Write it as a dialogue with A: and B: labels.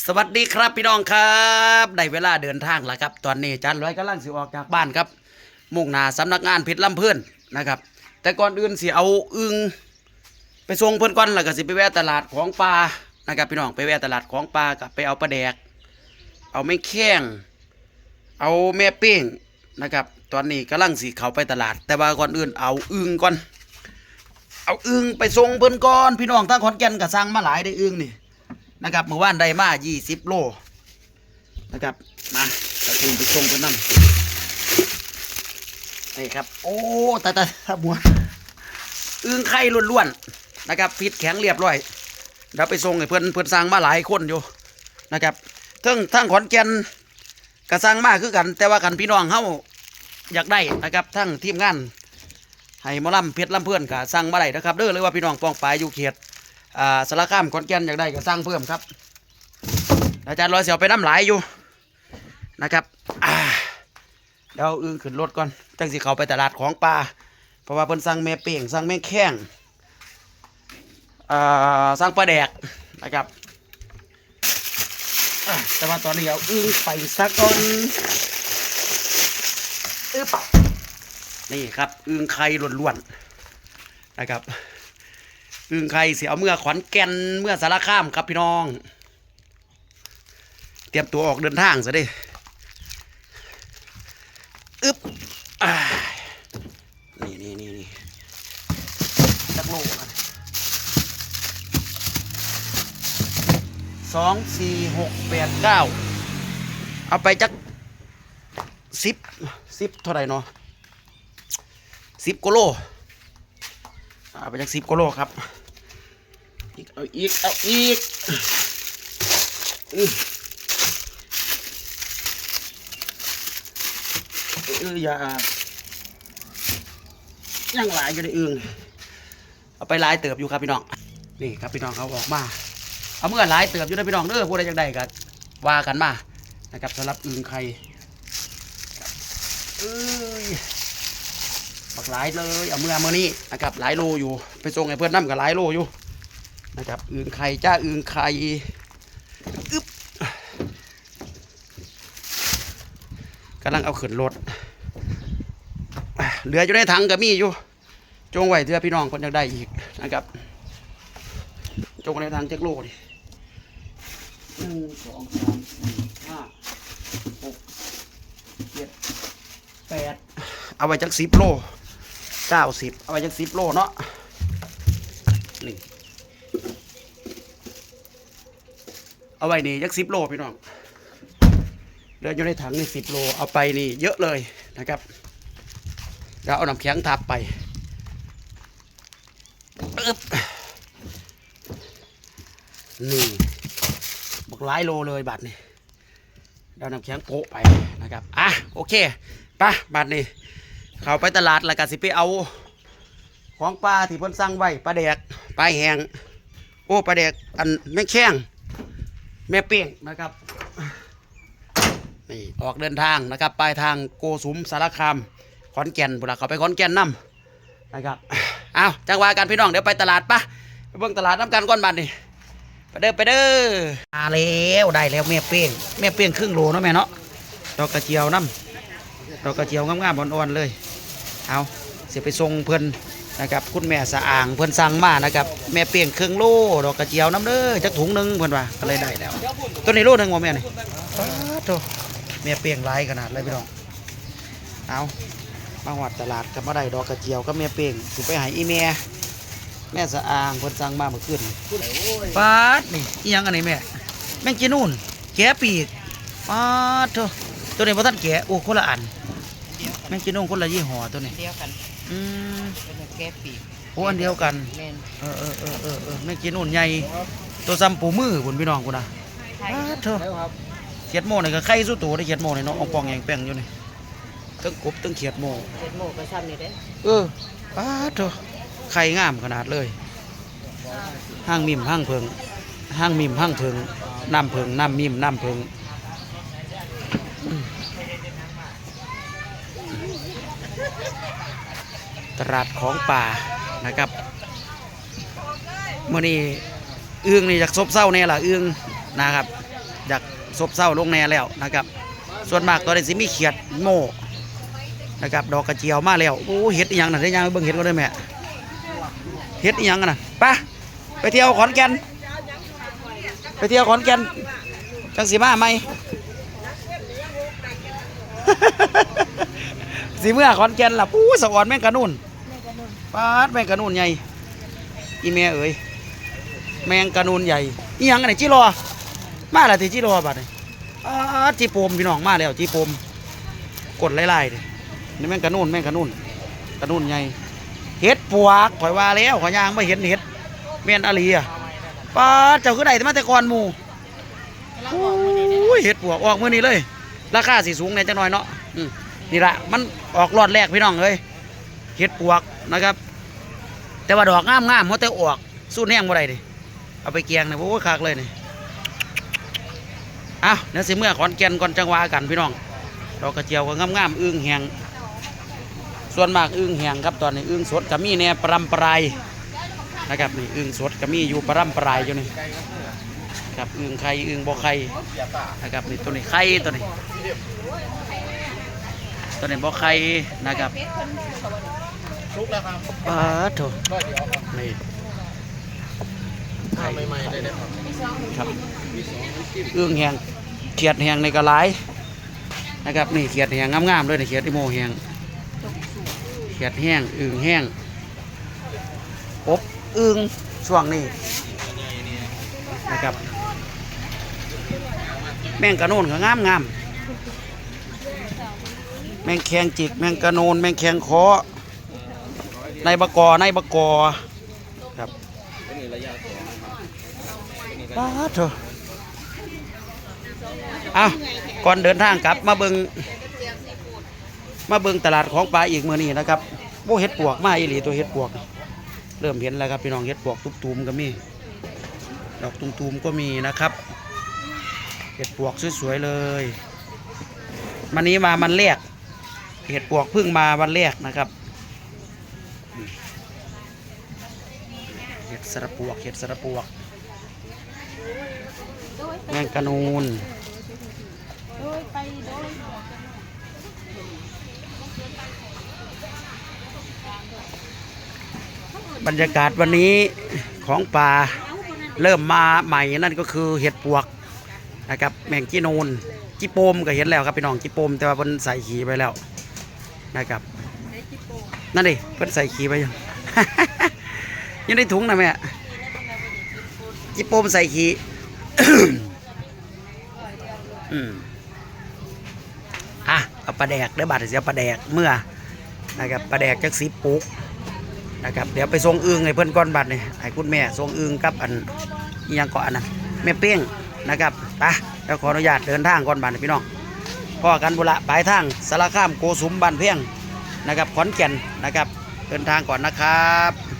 A: สวัสดีครับพี่น้องครับได้เวลาเดินทางแล้วครับ ตอนนี้จันร้อยกำลังสิออกจากบ้านครับ มุ่งหน้าสำนักงานเพชรลำเพื่อนนะครับ แต่ก่อนอื่นสิเอาอึงไปส่งเพื่อนก่อนแล้วก็สิไปแวะตลาดของปลานะครับพี่น้องไปแวะตลาดของปลากับไปเอาปลาแดก เอาไม่แข้งเอาแม่เป้งนะครับ ตอนนี้กำลังสิเขาไปตลาด แต่ว่าก่อนอื่นเอาอึงก่อน เอาอึงไปส่งเพื่อนก่อนพี่น้องทั้งขอนแก่นก็สั่งมาหลายได้อึงนี่ นะครับเมื่อวานได้มา20โลนะครับมาตะอึงไปส่งกันนั่นนี่ครับ โอ้ตาตาตาบัวอึ้งไข่ล้วนๆนะครับฟิตแข็งเรียบร้อยเดี๋ยวไปส่งให้เพื่อนเพื่อนสั่งมาหลายคนอยู่นะครับทั้งทั้งขอนแก่นก็สั่งมาคือกัน แต่ว่ากันพี่น้องเฮาอยากได้นะครับทั้งทีมงานให้มอลำเพชรลำเพื่อนก็สั่งมาได้นะครับเด้อเลยว่าพี่น้องปองปลายอยู่เขต อ่าสารคามขอนแก่นอยากได้ก็สร้างเพิ่มครับ อาจารย์ร้อยเสียวไปน้ำหลายอยู่นะครับเดี๋ยวอาอึ้งขึ้นรถก่อนจังสิเขาไปตลาดของปลาเพราะว่าเพิ่นสั่งแม่เป่งสั่งแม่แข้งอ่าสั่งปลาแดกนะครับแต่ว่าตอนนี้เอาอึ้งไปสักก่อนอึ๊บนี่ครับอึ้งไข่ล้วนๆนะครับ อึงใครเสียเอาเมื่อขอนแก่นเมื่อสารคามครับพี่น้อง เตรียมตัวออกเดินทางซะดิอึ๊บอนี่นี่นี่นี่จักโลกันสองสี่หกแปดเก้าเอาไปจักสิบสิบเท่าไหร่เนาะสิบกิโลเอาไปจักสิบกิโลครับ เอาอีก เอาอีกอื้อเอออย่ายังหลายอยู่ในอึงเอาไปหลายเติบอยู่ครับพี่น้อง นี่ครับพี่น้องเขาออกมา เอาเมื่อหลายเติบอยู่นะพี่น้องเด้อผู้ใดจังใดก็ว่ากันมา นะครับสำหรับอึงไข่ครเอ้ยบักหลายเลย เอาเมื่อเมื่อนี้นะครับหลายโลอยู่ ไปส่งให้เพื่อนน้ำกับหลายโลอยู่ นะครับอึ่งไข่จ้าอึ่งไข่อึ๊บกำลังเอาขึ้นรถเหลืออยู่ในถังก็มีอยู่ จงไหวเพื่อพี่น้องคนยากได้อีกนะครับจงในถังเจ็กโลดิหนึ่งสองสามสี่ห้าหกเจ็ดแปดเอาไว้จักสิบโลเก้าสิบเอาไว้จักสิบโลเนาะนี่ เอาไว้นี่ยักสิบโลพี่น้องเดืออยู่ในถังนี่สิบโลเอาไปนี่เยอะเลยนะครับเดี๋ยวเอาน้ำแข็งทับไปปึ๊บนี่บอกหลายโลเลยบัตรนี่เดี๋ยวน้ำแข็งโปะไปนะครับอะโอเคปะบัตรนี่เข้าไปตลาดแล้วก็สิไปเอา ของปลาที่เพิ่นสั่งไว้ปลาแดกปลาแหงโอ้ปลาแดกอันแม่แข้ง แม่เปี้ยงนะครับนี่ออกเดินทางนะครับปลายทางโกสุมสารคามขอนแก่นบุรีเขาไปขอนแก่นนํนะครับอ้าวจังหวะกันพี่น้องเดี๋ยวไปตลาดปะไปเบิ่งตลาดน้ำกันก้อนบันนี่ไปเด้อไปเด้อมาแล้วได้แล้วแม่เปี้ยงแม่เปี้ยงครึ่งโลเนาะแม่เนาะดอกกระเจียวน้ำดอกกระเจียวงามๆอ่อนๆเลยเอาเสียไปส่งเพิ่น นะครับคุณแม่สะอ่างเพิ่นสั่งมานะครับแม่เปียงครึ่องโลดอกกระเจียวน้ำเด้อจักถุงหนึงเพิ่นว่าก็เลยได้แล้วตัวนี้โลหนึงว่าแม่นี่ป๊าดโตแม่เปลียงหลายขนาดเลยพี่น้องเอามาหวัดตลาดกับมาได้ดอกกระเจียวกับแม่เปลียงสิไปหาอีแม่แม่สะอางเพิ่นสั่งมาเมื่อคืนนี่ป๊าดนี่อีหยังอันนี้แม่แม่งจีนู่นแกะปีกป๊าดโตตัวนี้บ่ทันแกะโอ้คนละอันแม่งจีนู่นคนละยี่ห้อตัวนี้
B: เดียวกัน
A: อืม
B: เป็นแก้ปีก
A: โอ้อันเดียวกัน
B: แม่น
A: เออเออเออเออเออแม่งจีนู่นใหญ่ ตัวซ้ำปูมือคุณพี่น้องคุณนะ
B: ไทย
A: ป๊าดโต
B: แล้วครับ
A: เขียดโม่นี่ก็ไข่สู้ตัวได้เขียดโม่นี่เนาะเอาปองแยงแป้งอยู่นี่ตั้งกบตั้งเขียดโม่
B: เจ็ดโมงก็ซ้ำนี่เด้
A: เออป้าดโถไข่งามขนาดเลย ห้างมิมห้างเพิง ห้างมิมห้างเพิง น้ำเพิงน้ำมิมน้ำเพิงอืม ตลาดของป่านะครับเมื่อนี้เอื้องนี่จากซบเศร้าเนี่ยล่ะเอื้องนะครับอยากซบเศร้าลงแน่แล้วนะครับ ส่วนมากตัวนี้สิมีเขียดโม่นะครับดอกกระเจียวมาแล้วโอ้เห็ดอีหยังน่ะได้ยังเบิ่งเห็ดก็ได้แม่เห็ดอีหยังกันน่ะไปไปเที่ยวขอนแก่นไปเที่ยวขอนแก่นจังสีมาไหม สีเมื่อขอนแก่นล่ะปู้สะอ่อนแม่งกระนุ่นปาดแม่งกระนุ่นใหญ่อีแม่เอ๋ยแมงกระนุ่นใหญ่อีหยังกันไหนจิรอมาและที่จิรอบัดนี้ปาดจีโปมพี่น้องมาแล้วจีโปมกดไล่ๆดินี่แม่งกระนุ่นแม่งกระนุ่นกระนุ่นใหญ่เห็ดปวกข่อยว่าแล้วข่อยย่างไม่เห็นเห็ดแม่นอาลีอะปาดเจ้าคือได้มาแต่ก่อนหมู่โอ้ยเห็ดปวกออกมื้อนี้เลย ราคาสิสูงแน่จังหน่อยเนาะอืม นี่ละมันออกรอดแรกพี่น้องเอ้ยเห็ดปวกนะครับ แต่ว่าดอกงามงามๆเพราะแต่ออกสู้แห้งบ่ได้ดิเอาไปเกียงเนี่ยโอ้ยคักเลยนี่อ้าวเดี๋ยสิเมื่อขอนแก่นก่อนจังหวะกันพี่น้องดอกกระเจียวก็งามงามๆอึ้งแหงส่วนมากอึ้งแหงครับตอนนี้อึ้งสดก็มีแน่ปรำปรายนะครับนี่อึ้งสดก็มีอยู่ปรำปรายอยู่นี่ครับอึ้งไข่อึ้งบ่ไข่นะครับนี่ตัวนี้ไข่ตัวนี้ ตัวนี้บ่ไข่นะครับ
B: ลุกแล้วครับ
A: ปาดโถ
B: ก็เดี๋ยวครับ
A: นี่
B: ข้าวใหม่ๆเลยนะครับ
A: ครับเอื้องแหงเขียดแหงในกระไรนะครับนี่เขียดแหงงามๆเลยนี่เขียดอีโมแหงเขียดแห้งอึ่งแห้งอบอึ่งช่วงนี้นะครับ แมงกระโนนก็งามงามๆ แมงแคงจิก แมงกระโนนแมงแคงคอในบะกอในบะกอครับป้าเถอะเอาก่อนเดินทางกลับมาเบิงมาเบิงตลาดของปลาอีกเมื่อนี้นะครับโบเห็ดปวกมาอีหลีตัวเห็ดปวก เริ่มเห็นแล้วครับพี่น้องเห็ดปวกตุ่มๆก็มีดอกตุ่มๆก็มีนะครับเห็ดปวกสวยๆเลยวันนี้มามันแรก เห็ดปวกเพิ่งมาวันแรกนะครับเห็ดสระปวกเห็ดสระปวกแมงกะนูนบรรยากาศวันนี้ของป่าเริ่มมาใหม่นั่นก็คือเห็ดปวกนะครับแมงจีนูนจิโปมก็เห็นแล้วครับพี่น้องจิโปมแต่ว่าเพิ่นใส่ขีไปแล้ว นะครับ นั่นดิเพิ่นใส่ขีไปยัง ยังได้ถุงนะแม่จิโปมใส่ขีอืมอะเอาปลาแดกเด้อบาดเสียปลาแดกเมื่อนะครับปลาแดกจักสีปุกนะครับเดี๋ยวไปส่งอึงให้เพื่อนก้อนบัตรนี่ให้คุณแม่ส่งอึงกับอันยังเก่อนนะแม่เป้งนะครับไปเดี๋ยวขออนุญาตเดินทางก้อนบัตรพี่น้อง พ่อกันบุระปลายทางสารคามโกสุมบ้านเพียงนะครับขอนแก่นนะครับเดินทางก่อนนะครับ